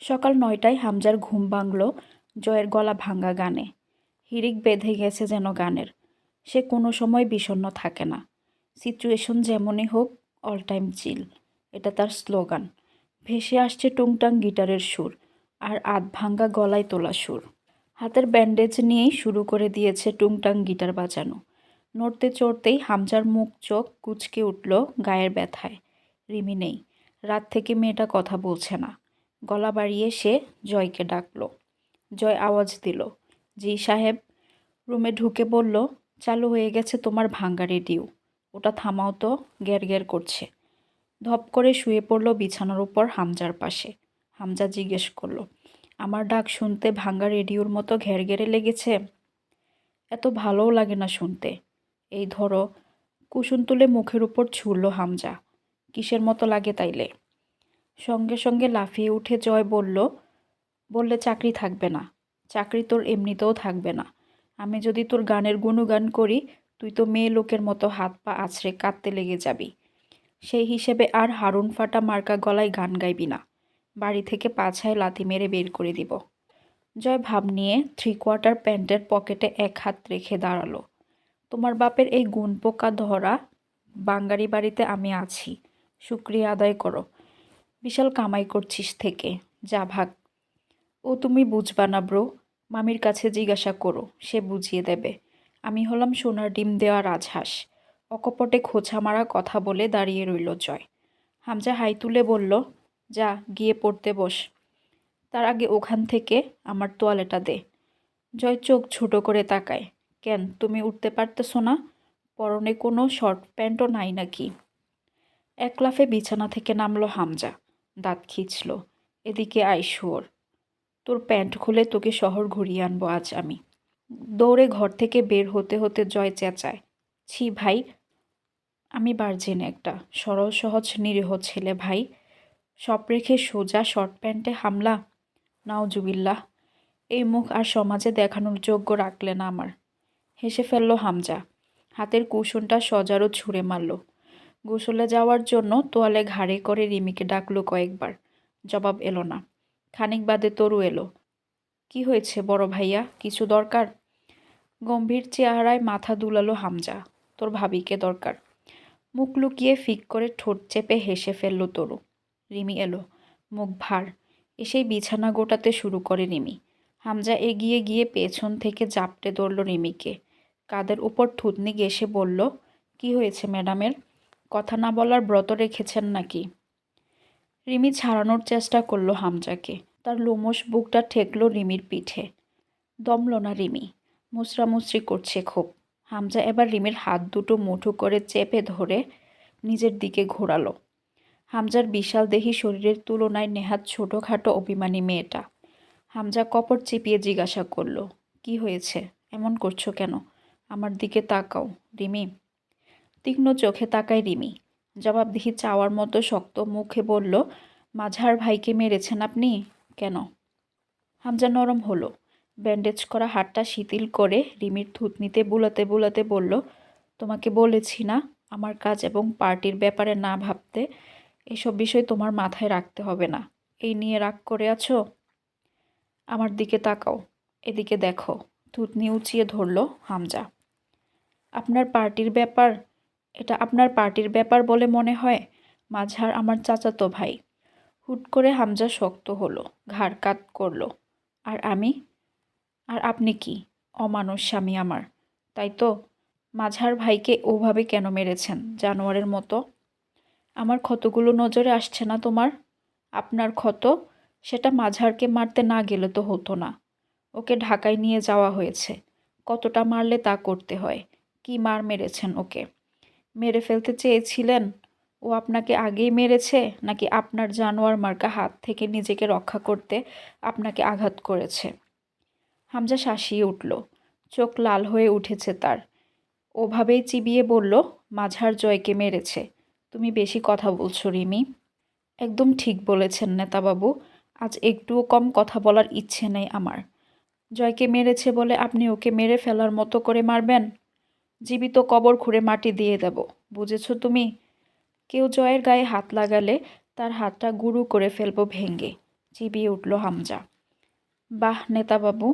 সকাল নয়টায় হামজার ঘুম ভাঙল, জয়ের গলা ভাঙা গানে। হিরিক বেঁধে গেছে যেন গানের। সে কোনো সময় বিষণ্ণ থাকে না। সিচুয়েশন যেমনই হোক, অল টাইম চিল। এটা তার স্লোগান। ভেসে আসছে টুংটাং গিটারের সুর আর আধ ভাঙ্গা গলায় তোলা সুর। হাতের ব্যান্ডেজ নিয়েই শুরু করে দিয়েছে টুংটাং গিটার বাজানো। নড়তে চড়তেই হামজার মুখ চোখ কুচকে উঠল গায়ের ব্যথায়। রিমি নেই। রাত থেকে মেয়েটা কথা বলছে না। গলা বাড়িয়ে সে জয়কে ডাকলো। জয় আওয়াজ দিল। জি সাহেব রুমে ঢুকে বলল, চালু হয়ে গেছে তোমার ভাঙ্গা রেডিও। ওটা থামাও তো, গ্যার গ্যার করছে। ধপ করে শুয়ে পড়ল বিছানার উপর হামজার পাশে। হামজা জিজ্ঞেস করল, আমার ডাক শুনতে ভাঙ্গা রেডিওর মতো ঘের ঘেরে লেগেছে? এত ভালোও লাগে না শুনতে। এই ধরো কুসুন তুলে মুখের উপর ছুড়ল হামজা। কিসের মতো লাগে তাইলে? সঙ্গে সঙ্গে লাফিয়ে উঠে জয় বলল, বললে চাকরি থাকবে না। চাকরি তোর এমনিতেও থাকবে না। আমি যদি তোর গানের গুণগান করি, তুই তো মেয়ে লোকের মতো হাত পা আছড়ে কাঁদতে লেগে যাবি। সেই হিসেবে আর হারুন ফাটা মার্কা গলায় গান গাইবি না। বাড়ি থেকে পাছায় লাথি মেরে বের করে দিব। জয় ভাব নিয়ে থ্রি কোয়ার্টার প্যান্টের পকেটে এক হাত রেখে দাঁড়াল। তোমার বাপের এই গুণ পোকা ধরা বাঙ্গারি বাড়িতে আমি আছি। শুক্রিয়া আদায় করো। বিশাল কামাই করছিস থেকে, যা ভাগ। ও, তুমি বুঝবা না ব্রো, মামির কাছে জিজ্ঞাসা করো, সে বুঝিয়ে দেবে। আমি হলাম সোনার ডিম দেওয়া রাজহাঁস অকপটে খোঁচা মারা কথা বলে দাঁড়িয়ে রইল জয়। হামজা হাই তুলে বলল, যা, গিয়ে পড়তে বস। তার আগে ওখান থেকে আমার তোয়ালেটা দে। জয় চোখ ছোটো করে তাকায়। কেন, তুমি উঠতে পারতেছো না? পরনে কোনো শর্ট প্যান্টও নাই নাকি? এক লাফে বিছানা থেকে নামলো হামজা। দাঁত খিঁচল। এদিকে আই শুয়োর। তোর প্যান্ট খুলে তোকে শহর ঘুরিয়ে আনব আজ আমি। দৌড়ে ঘর থেকে বের হতে হতে জয় চেঁচায়। ছি ভাই, আমি বার্জেন একটা সরল, সহজ, নিরীহ ছেলে ভাই। সব রেখে সোজা শর্ট প্যান্টে হামলা। নাও জুবিল্লাহ, এই মুখ আর সমাজে দেখানোর যোগ্য রাখলে না আমার। হেসে ফেলল হামজা। হাতের কুশনটা সজারও ছুঁড়ে মারল। গোসলে যাওয়ার জন্য তোয়ালে ঘাড়ে করে রিমিকে ডাকলো কয়েকবার। জবাব এলো না। খানিক বাদে তরু এলো। কি হয়েছে বড় ভাইয়া? কিছু দরকার? গম্ভীর চেহারায় মাথা দুলালো হামজা। তোর ভাবিকে দরকার। মুখ লুকিয়ে ফিক করে ঠোঁট চেপে হেসে ফেলল তরু। রিমি এলো। মুখ ভার। এসেই বিছানা গোটাতে শুরু করে রিমি। হামজা এগিয়ে গিয়ে পেছন থেকে জাপটে ধরল রিমিকে। কাদের উপর থুতনি গেসে বলল, কি হয়েছে ম্যাডামের? কথা না বলার ব্রত রেখেছেন নাকি? রিমি ছাড়ানোর চেষ্টা করল হামজাকে। তার লোমস বুকটা ঠেকলো রিমির পিঠে। দমল না রিমি। মুচড়ামুচড়ি করছে খুব। হামজা এবার রিমির হাত দুটো মুঠো করে চেপে ধরে নিজের দিকে ঘোরালো। হামজার বিশাল দেহি শরীরের তুলনায় নেহাত ছোটোখাটো অভিমানী মেয়েটা। হামজা কপট চিপিয়ে জিজ্ঞাসা করল, কি হয়েছে? এমন করছ কেন? আমার দিকে তাকাও। রিমি তীক্ষ্ণ চোখে তাকায় রিমি। জবাবদিহি চাওয়ার মতো শক্ত মুখে বলল, মাঝার ভাইকে মেরেছেন আপনি? কেন? হামজা নরম হলো। ব্যান্ডেজ করা হাতটা শিথিল করে রিমির থুতনিতে বুলাতে বুলাতে বলল, তোমাকে বলেছি না আমার কাজ এবং পার্টির ব্যাপারে না ভাবতে। এসব বিষয় তোমার মাথায় রাখতে হবে না। এই নিয়ে রাগ করে আছো? আমার দিকে তাকাও, এদিকে দেখো, থুতনি উঁচিয়ে ধরলো হামজা। আপনার পার্টির ব্যাপার এটা আপনার পার্টির ব্যাপার বলে মনে হয়? মাঝার আমার চাচাতো ভাই। হুট করে হামজা শক্ত হলো, ঘাড় কাত করল। আর আমি? আর আপনি কি? অমানুষ স্বামী আমার। তাই তো? মাঝার ভাইকে ওভাবে কেন মেরেছেন, জানোয়ারের মতো? আমার ক্ষতগুলো নজরে আসছে না তোমার? আপনার ক্ষত? সেটা মাঝারকে মারতে না গেলে তো হতো না। ওকে ঢাকায় নিয়ে যাওয়া হয়েছে। কতটা মারলে তা করতে হয়? কি মার মেরেছেন ওকে? মেরে ফেলতে চেয়েছিলেন? ও আপনাকে আগেই মেরেছে? নাকি আপনার জানোয়ার মার্কা হাত থেকে নিজেকে রক্ষা করতে আপনাকে আঘাত করেছে? হামজা শাসিয়ে উঠল। চোখ লাল হয়ে উঠেছে তার। ওভাবেই চিবিয়ে বলল, মাঝার জয়কে মেরেছে। তুমি বেশি কথা বলছো রিমি। একদম ঠিক বলেছেন নেতাবাবু। আজ একটুও কম কথা বলার ইচ্ছে নেই আমার। জয়কে মেরেছে বলে আপনি ওকে মেরে ফেলার মতো করে মারবেন? জীবিত কবর খুঁড়ে মাটি দিয়ে দেব, বুঝেছ তুমি? কেউ জয়ের গায়ে হাত লাগালে তার হাতটা গুরু করে ফেলব ভেঙ্গে, চিবিয়ে উঠল হামজা। বাহ, নেতাবাবু,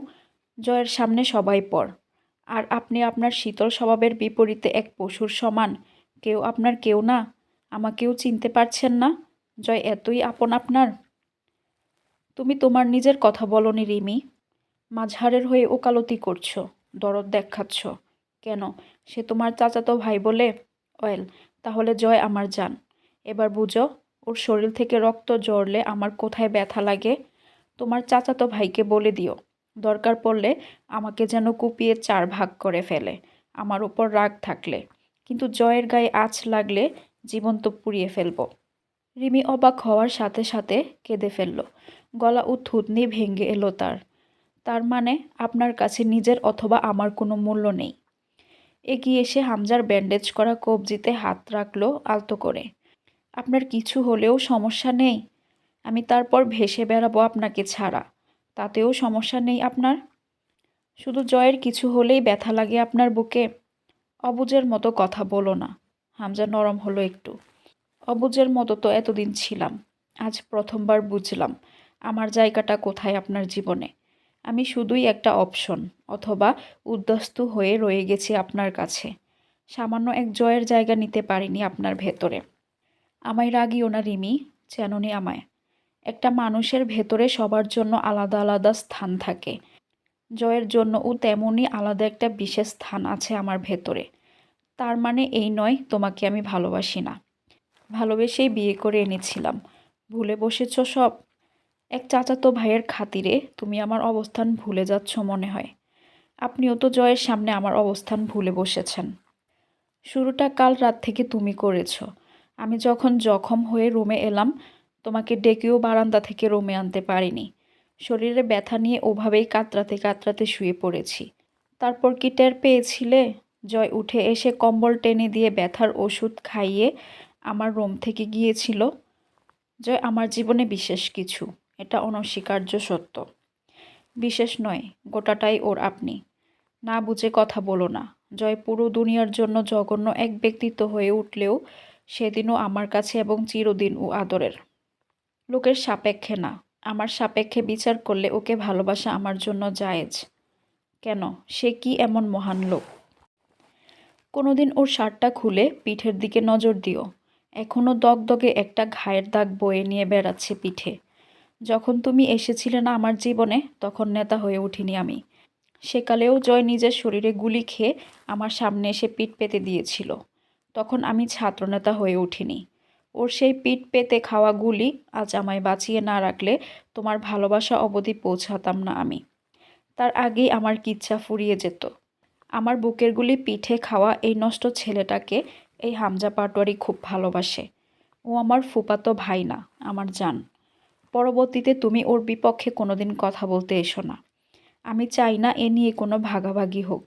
জয়ের সামনে সবাই পর। আর আপনি আপনার শীতল স্বভাবের বিপরীতে এক পশুর সমান, কেউ আপনার কেউ না, আমাকেও চিনতে পারছেন না, জয় এতই আপন আপনার? তুমি তোমার নিজের কথা বলনি রিমি, মাঝহারের হয়ে ওকালতি করছ, দরদ দেখাচ্ছ, কেন? সে তোমার চাচাতো ভাই বলে, অয়েল, তাহলে জয় আমার যান এবার বুঝো, ওর শরীর থেকে রক্ত জড়লে আমার কোথায় ব্যথা লাগে? তোমার চাচাতো ভাইকে বলে দিও। দরকার পড়লে আমাকে যেন কুপিয়ে চার ভাগ করে ফেলে। আমার ওপর রাগ থাকলে। কিন্তু জয়ের গায়ে আঁচ লাগলে জীবন তো পুড়িয়ে ফেলব। রিমি অবাক হওয়ার সাথে সাথে কেঁদে ফেলল। গলা ও থুতনি ভেঙে এলো তার। তার মানে আপনার কাছে নিজের অথবা আমার কোনো মূল্য নেই। এগিয়ে এসে হামজার ব্যান্ডেজ করা কবজিতে হাত রাখল আলতো করে। আপনার কিছু হলেও সমস্যা নেই, আমি তারপর ভেসে বেড়াবো আপনাকে ছাড়া। তাতেও সমস্যা নেই আপনার। শুধু জয়ের কিছু হলেই ব্যথা লাগে আপনার বুকে। অবুজের মতো কথা বলো না। হামজা নরম হলো একটু। অবুজের মতো তো এতদিন ছিলাম। আজ প্রথমবার বুঝলাম আমার জায়গাটা কোথায় আপনার জীবনে। আমি শুধুই একটা অপশন অথবা উদ্যস্ত হয়ে রয়ে গেছি আপনার কাছে। সামান্য এক জয়ের জায়গা নিতে পারিনি আপনার ভেতরে। আমায় রাগিও না, রিমি চেননি আমায়। একটা মানুষের ভেতরে সবার জন্য আলাদা আলাদা স্থান থাকে। জয়ের জন্য ও তেমনই আলাদা একটা বিশেষ স্থান আছে আমার ভেতরে। তার মানে এই নয়, তোমাকে আমি ভালোবাসি না। ভালোবেসেই বিয়ে করে এনেছিলাম। ভুলে বসেছ সব? এক চাচাতো ভাইয়ের খাতিরে তুমি আমার অবস্থান ভুলে যাচ্ছ মনে হয়। আপনিও তো জয়ের সামনে আমার অবস্থান ভুলে বসেছেন। শুরুটা কাল রাত থেকে তুমি করেছ। আমি যখন জখম হয়ে রুমে এলাম, তোমাকে ডেকেও বারান্দা থেকে রুমে আনতে পারিনি। শরীরে ব্যথা নিয়ে ওভাবেই কাতরাতে কাতরাতে শুয়ে পড়েছি। তারপর কি টের পেয়েছিলে? জয় উঠে এসে কম্বল টেনে দিয়ে ব্যথার ওষুধ খাইয়ে আমার রুম থেকে গিয়েছিল। জয়, আমার জীবনে বিশেষ কিছু। এটা অনস্বীকার্য সত্য। বিশেষ নয়, গোটাটাই ওর আপনি। না বুঝে কথা বলো না। জয় পুরো দুনিয়ার জন্য জঘন্য এক ব্যক্তিত্ব হয়ে উঠলেও সেদিনও আমার কাছে এবং চিরদিন ও আদরের। লোকের সাপেক্ষে না। আমার সাপেক্ষে বিচার করলে ওকে ভালোবাসা আমার জন্য জায়েজ। কেন? সে কি এমন মহান লোক? কোনোদিন ওর শার্টটা খুলে পিঠের দিকে নজর দিও। এখনও দগদগে একটা ঘায়ের দাগ বয়ে নিয়ে বেড়াচ্ছে পিঠে। যখন তুমি এসেছিলে না আমার জীবনে, তখন নেতা হয়ে উঠিনি আমি। সেকালেও জয় নিজের শরীরে গুলি খেয়ে আমার সামনে এসে পিঠ পেতে দিয়েছিল। তখন আমি ছাত্রনেতা হয়ে উঠিনি। ওর সেই পিঠ পেতে খাওয়া গুলি আজ আমায় বাঁচিয়ে না রাখলে তোমার ভালোবাসা অবধি পৌঁছাতাম না আমি। তার আগেই আমার কিচ্ছা ফুরিয়ে যেত। আমার বুকের গুলি পিঠে খাওয়া এই নষ্ট ছেলেটাকে এই হামজা পাটোয়ারি খুব ভালোবাসে। ও আমার ফুপাতো ভাই না, আমার জান। পরবর্তীতে তুমি ওর বিপক্ষে কোনোদিন কথা বলতে এসো না। আমি চাই না এ নিয়ে কোনো ভাগাভাগি হোক।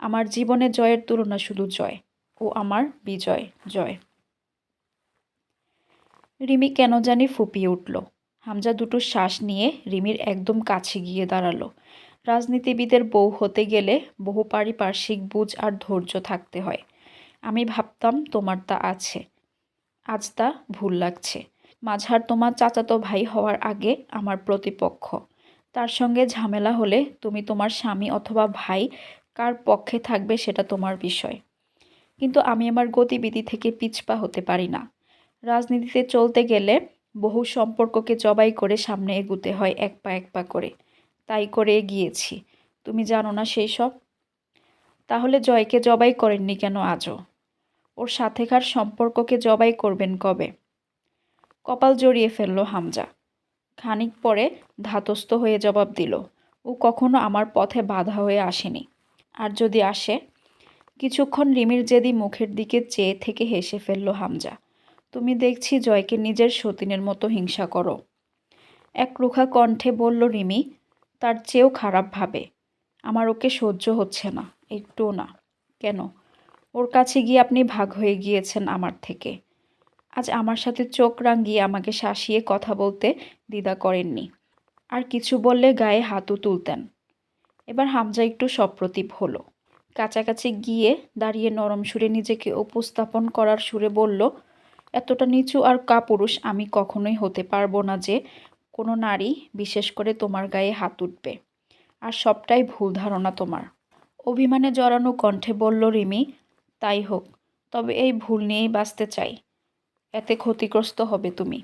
আমার জীবনে জয়ের তুলনা শুধু জয় ও আমার বিজয় জয়। রিমি কেন জানি ফুপিয়ে উঠল। হামজা দুটো শ্বাস নিয়ে রিমির একদম কাছে গিয়ে দাঁড়াল। রাজনীতিবিদের বউ হতে গেলে বহু পারিপার্শ্বিক বুঝ আর ধৈর্য থাকতে হয়। আমি ভাবতাম তোমার তা আছে। আজ তা ভুল লাগছে। মাঝার তোমার চাচাতো ভাই হওয়ার আগে আমার প্রতিপক্ষ। তার সঙ্গে ঝামেলা হলে তুমি তোমার স্বামী অথবা ভাই কার পক্ষে থাকবে সেটা তোমার বিষয়। কিন্তু আমি আমার গতিবিধি থেকে পিছপা হতে পারি না। রাজনীতিতে চলতে গেলে বহু সম্পর্ককে জবাই করে সামনে এগুতে হয় এক পা এক পা করে। তাই করে গিয়েছি। তুমি জানো না সেই সব? তাহলে জয়কে জবাই করেননি কেন আজও? ওর সাথেকার সম্পর্ককে জবাই করবেন কবে? কপাল জড়িয়ে ফেলল হামজা। খানিক পরে ধাতস্থ হয়ে জবাব দিল, ও কখনো আমার পথে বাধা হয়ে আসেনি। আর যদি আসে? কিছুক্ষণ রিমির জেদি মুখের দিকে চেয়ে থেকে হেসে ফেলল হামজা, তুমি দেখছি জয়কে নিজের সতীনের মতো হিংসা করো। এক রুখা কণ্ঠে বলল রিমি, তার চেয়েও খারাপ ভাবে। আমার ওকে সহ্য হচ্ছে না, একটুও না। কেন? ওর কাছে গিয়ে আপনি ভাগ হয়ে গিয়েছেন আমার থেকে। আজ আমার সাথে চোখ রাঙিয়ে আমাকে শাসিয়ে কথা বলতে দ্বিধা করেননি। আর কিছু বললে গায়ে হাতও তুলতেন। এবার হামজা একটু সপ্রতিভ হলো। কাছাকাছি গিয়ে দাঁড়িয়ে নরম সুরে নিজেকে উপস্থাপন করার সুরে বলল, এতটা নিচু আর কাপুরুষ আমি কখনোই হতে পারব না যে কোনো নারী, বিশেষ করে তোমার গায়ে হাত উঠবে। আর সবটাই ভুল ধারণা তোমার। অভিমানে জড়ানো কণ্ঠে বলল, রিমি, তাই হোক, তবে এই ভুল নিয়েই বাঁচতে চাই। এতে ক্ষতিগ্রস্ত হবে তুমি।